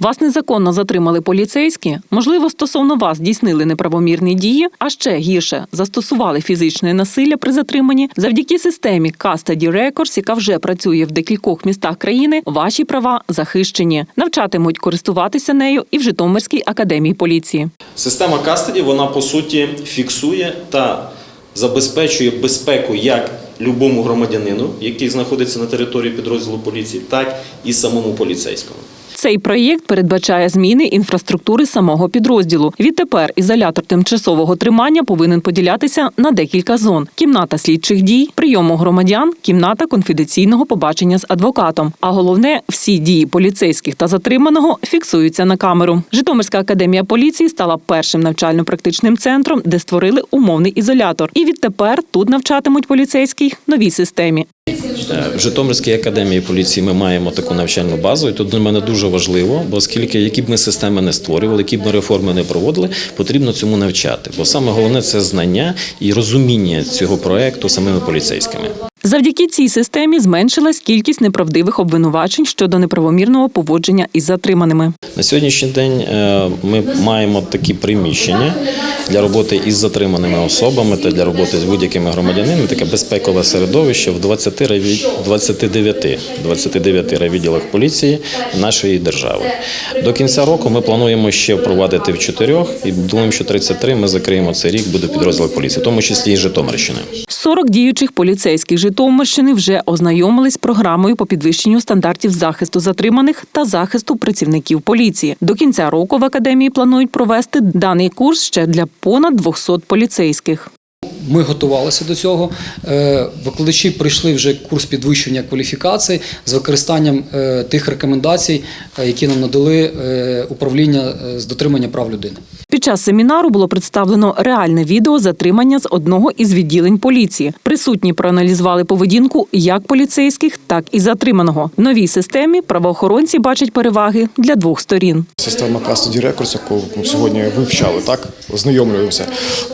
Вас незаконно затримали поліцейські, можливо, стосовно вас здійснили неправомірні дії, а ще гірше застосували фізичне насилля при затриманні. Завдяки системі Custody Records, яка вже працює в декількох містах країни, ваші права захищені. Навчатимуть користуватися нею і в Житомирській академії поліції. Система кастеді, вона по суті фіксує та забезпечує безпеку як любому громадянину, який знаходиться на території підрозділу поліції, так і самому поліцейському. Цей проєкт передбачає зміни інфраструктури самого підрозділу. Відтепер ізолятор тимчасового тримання повинен поділятися на декілька зон: кімната слідчих дій, прийому громадян, кімната конфіденційного побачення з адвокатом. А головне, всі дії поліцейських та затриманого фіксуються на камеру. Житомирська академія поліції стала першим навчально-практичним центром, де створили умовний ізолятор. І відтепер тут навчатимуть поліцейських новій системі. Е, В Житомирській академії поліції ми маємо таку навчальну базу, і тут для мене дуже важливо, бо оскільки які б ми системи не створювали, які б ми реформи не проводили, потрібно цьому навчати. Бо саме головне це знання і розуміння цього проекту самими поліцейськими. Завдяки цій системі зменшилась кількість неправдивих обвинувачень щодо неправомірного поводження із затриманими. На сьогоднішній день е, ми маємо такі приміщення для роботи із затриманими особами та для роботи з будь-якими громадянами. Таке безпекове середовище в 20 райві- 29, 29 райвідділах поліції нашої держави. До кінця року ми плануємо ще впровадити в чотирьох і думаємо, що 33 ми закриємо цей рік, буде підрозділ поліції, в тому числі і Житомирщини. 40 діючих поліцейських Житомирщини вже ознайомились з програмою по підвищенню стандартів захисту затриманих та захисту працівників поліції. До кінця року в академії планують провести даний курс ще для понад 200 поліцейських. Ми готувалися до цього. Е, Викладачі пройшли вже курс підвищення кваліфікації з використанням е, тих рекомендацій, е, які нам надали управління з дотримання прав людини. Час семінару було представлено реальне відео затримання з одного із відділень поліції. Присутні проаналізували поведінку як поліцейських, так і затриманого. В новій системі правоохоронці бачать переваги для двох сторін. Система Custody Records, яку ми сьогодні вивчали, так ознайомлюємося,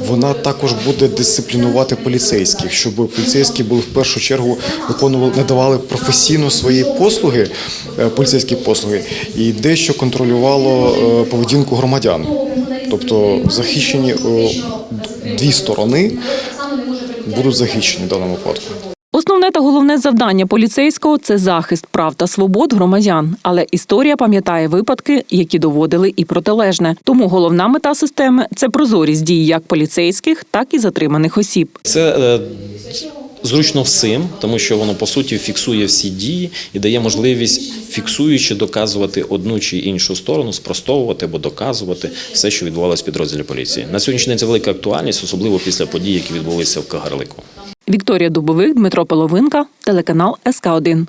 вона також буде дисциплінувати поліцейських, щоб поліцейські були в першу чергу виконували, надавали професійно свої послуги, е, поліцейські послуги, і дещо контролювало е, поведінку громадян. Тобто захищені е, дві сторони будуть захищені в даному випадку. Основне та головне завдання поліцейського це захист прав та свобод громадян. Але історія пам'ятає випадки, які доводили і протилежне. Тому головна мета системи це прозорість дій як поліцейських, так і затриманих осіб. Це е, зручно всім, тому що воно по суті фіксує всі дії і дає можливість фіксуючи доказувати одну чи іншу сторону, спростовувати або доказувати все, що відбувалося в підрозділі поліції. На сьогоднішній день це велика актуальність, особливо після подій, які відбулися в Кагарлику. Вікторія Дубовик, Дмитро Половинка, телеканал СК 1